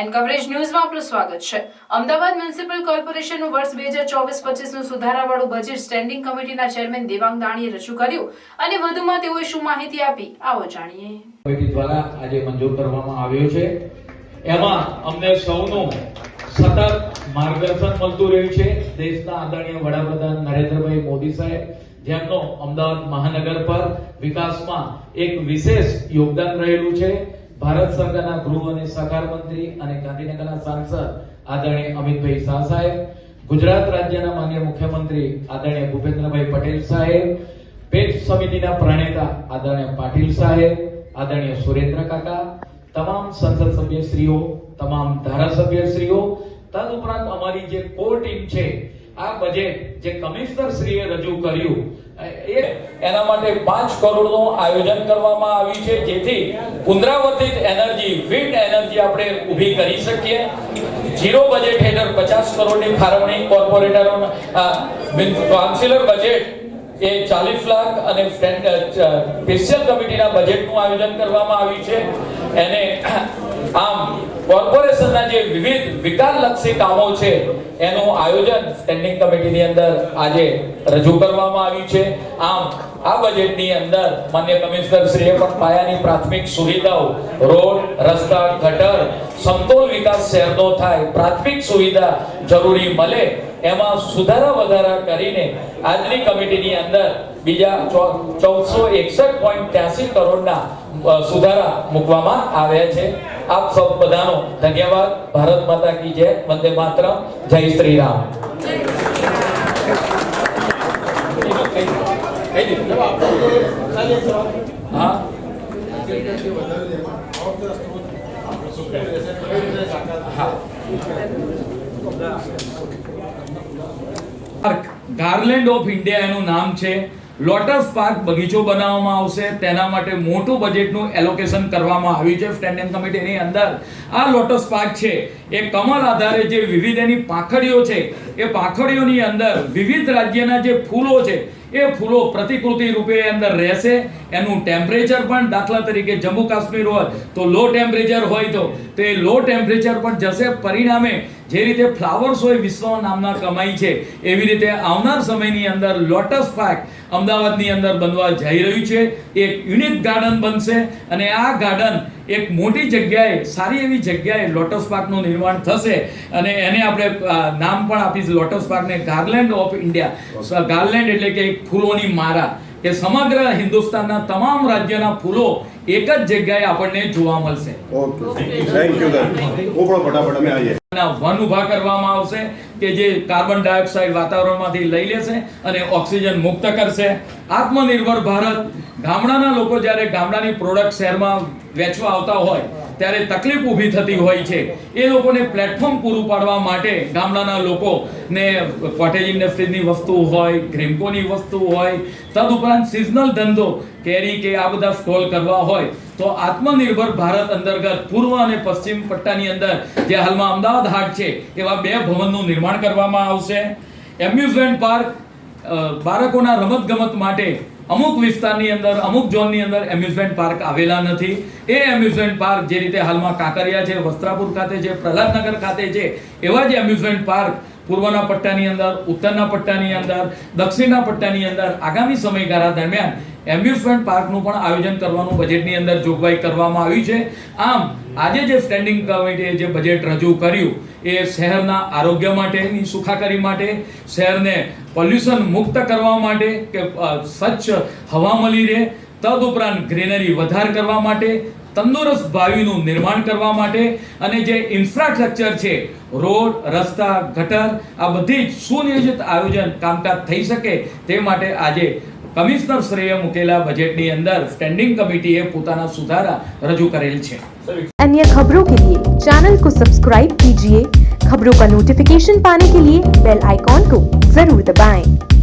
And coverage ન્યૂઝમાં આપનું સ્વાગત છે. અમદાવાદ મ્યુનિસિપલ કોર્પોરેશનનું વર્ષ બે હજાર ચોવીસ પચીસનું સુધારાવાળું બજેટ સ્ટેન્ડિંગ કમિટીના ચેરમેન દેવાંગ દાણીએ રજૂ કર્યું અને વધુમાં તેઓએ શું માહિતી આપી, આવો જાણીએ. કમિટી દ્વારા આજે મંજૂર કરવામાં આવ્યો છે. એમાં અમને સૌનું સતત માર્ગદર્શન મળતું રહ્યું છે. દેશના આદરણીય વડાપ્રધાન નરેન્દ્રભાઈ મોદી સાહેબ, જેમનો અમદાવાદ મહાનગર પર વિકાસમાં એક વિશેષ યોગદાન રહેલું છે. ભારત સરકારના ગૃહ અને સહકાર મંત્રી અને ગાંધીનગરના સાંસદ આદરણીય અમિતભાઈ શાહ સાહેબ, ગુજરાત રાજ્યના માન્ય મુખ્યમંત્રી આદરણીય ભૂપેન્દ્રભાઈ પટેલ સાહેબ, પેટ સમિતિના પ્રણેતા આદરણીય પાટીલ સાહેબ, આદરણીય સુરેન્દ્ર કાકા, તમામ સંસદ સભ્યશ્રીઓ, તમામ ધારાસભ્યશ્રીઓ, તદુપરાંત અમારી જે કોર ટીમ છે, આ બજેટ જે કમિશનર શ્રીએ રજૂ કર્યું એના માટે પાંચ કરોડનું આયોજન કરવામાં આવ્યું છે. જેથી પુનરાવર્તિત એનર્જી વિન્ડ એનર્જી આપણે ઊભી કરી શકીએ. જીરો બજેટ હેઠળ પચાસ કરોડની ફાળવણી કોર્પોરેટરો કાઉન્સિલર બજેટ એ ચાલીસ લાખ અને સ્પેશિયલ કમિટીના બજેટનું આયોજન કરવામાં આવ્યું છે. એને, આમ કોર્પોરેશનના જે વિવિધ વિકાસલક્ષી કામો છે, એનું આયોજન સ્ટેન્ડિંગ કમિટીની અંદર આજે રજૂ કરવામાં આવ્યું છે. આમ, આ બજેટની અંદર માન્ય કમિશનર શ્રીએ પણ પાયાની પ્રાથમિક સુવિધાઓ, રોડ, રસ્તા, ગટર, સમતોલ વિકાસ શહેરનો થાય, પ્રાથમિક સુવિધા જરૂરી મળે, એમાં સુધારા વધારા કરીને આજની કમિટીની અંદર બીજા ચૌદસો એકસઠ પોઈન્ટ ત્યાસી કરોડના સુધારા મૂકવામાં આવ્યા છે. આપ સૌ બધાનો ધન્યવાદ. ભારત માતા કી જય. વંદે માતરમ. જય Shri Ram. Garland of India એનું નામ છે. લોટસ પાર્ક બગીચો બનાવવામાં આવશે. તેના માટે મોટું બજેટનું એલોકેશન કરવામાં આવ્યું છે. સ્ટેન્ડિંગ કમિટીની અંદર આ લોટસ પાર્ક છે. એ કમલ આધારે જે વિવિધ એની પાંખડીઓ છે, એ પાંખડીઓની અંદર વિવિધ રાજ્યના જે ફૂલો છે, એ ફૂલો પ્રતિકૃતિ રૂપે અંદર રહેશે. એનું ટેમ્પરેચર પણ દાખલા તરીકે જમ્મુ કાશ્મીર હોય તો લો ટેમ્પરેચર હોય તો, તે લો ટેમ્પરેચર પણ જશે. પરિણામે જે રીતે ફ્લાવર્સ હોય વિશ્વ નામના કમાઈ છે, એવી રીતે આવનાર સમયની અંદર લોટસ પાર્ક અમદાવાદની અંદર બનવા જઈ રહ્યું છે. એક યુનિક ગાર્ડન બનશે અને આ ગાર્ડન એક મોટી જગ્યાએ, સારી એવી જગ્યાએ લોટસ પાર્કનું નિર્માણ થશે. અને એને આપણે નામ પણ આપીશું લોટસ પાર્કને ગાર્લેન્ડ ઓફ ઇન્ડિયા. ગાર્લેન્ડ એટલે કે ફૂલોની મારા. કે સમગ્ર હિન્દુસ્તાનના તમામ રાજ્યના ફૂલો એક જ જગ્યાએ આપણને જોવા મળશે. ઓકે. થેન્ક યુ ધન હું ફટાફટ અમે આવીએ. વન ઊભા કરવામાં આવશે કે જે કાર્બન ડાયોક્સાઇડ વાતાવરણમાંથી લઈ લેશે અને ઓક્સિજન મુક્ત કરશે. આત્મનિર્ભર ભારત. ગામડાના લોકો જ્યારે ગામડાની પ્રોડક્ટ શહેરમાં વેચવા આવતા હોય ત્યારે તકલીફ ઊભી થતી હોય છે. એ લોકોને પ્લેટફોર્મ પૂરું પાડવા માટે ગામડાના લોકોને કોટેજ ઇન્ડસ્ટ્રીઝની વસ્તુ હોય ગ્રીમકોની વસ્તુ હોય તદુપરાંત સિઝનલ ધંધો, કેરી કે આ બધા સ્ટોલ કરવા હોય, તો આત્મનિર્ભર ભારત અંતર્ગત પૂર્વ અને પશ્ચિમ પટ્ટાની અંદર જે હાલમાં અમદાવાદ હાટ છે, એવા બે ભવનનું નિર્માણ કરવામાં આવશે. એમ્યુઝમેન્ટ પાર્ક બાળકોના રમતગમત માટે અમુક વિસ્તારની અંદર, અમુક ઝોનની અંદર એમ્યુઝમેન્ટ પાર્ક આવેલા નથી. એ એમ્યુઝમેન્ટ પાર્ક જે રીતે હાલમાં કાંકરિયા છે, વસ્ત્રાપુર ખાતે છે, પ્રહલાદનગર ખાતે છે, એવા જ એમ્યુઝમેન્ટ પાર્ક પૂર્વના પટ્ટાની અંદર, ઉત્તરના પટ્ટાની અંદર, દક્ષિણના પટ્ટાની અંદર આગામી સમયગાળા દરમિયાન એમ્યુઝમેન્ટ પાર્કનું પણ આયોજન કરવાનું બજેટની અંદર જોગવાઈ કરવામાં આવી છે. આમ આજે જે સ્ટેન્ડિંગ કમિટીએ જે બજેટ રજૂ કર્યું, એ શહેરના આરોગ્ય માટેની સુખાકારી માટે, શહેરને પોલ્યુશન મુક્ત કરવા માટે કે સ્વચ્છ હવા મળી રહે, તદુપરાંત ગ્રીનરી વધાર કરવા માટે, તંદુરસ્ત ભાવિનું નિર્માણ કરવા માટે, અને જે ઇન્ફ્રાસ્ટ્રક્ચર છે, રોડ, રસ્તા, ગટર, આ બધી સુનિયોજિત આયોજન કામકાજ થઈ શકે તે માટે આજે કમિશનર શ્રેય મૂકેલા બજેટની અંદર સ્ટેન્ડિંગ કમિટીએ પોતાના સુધારા રજૂ કરેલ છે अन्य खबरों के लिए चैनल को सब्सक्राइब कीजिए खबरों का नोटिफिकेशन पाने के लिए बेल आइकॉन को जरूर दबाएं।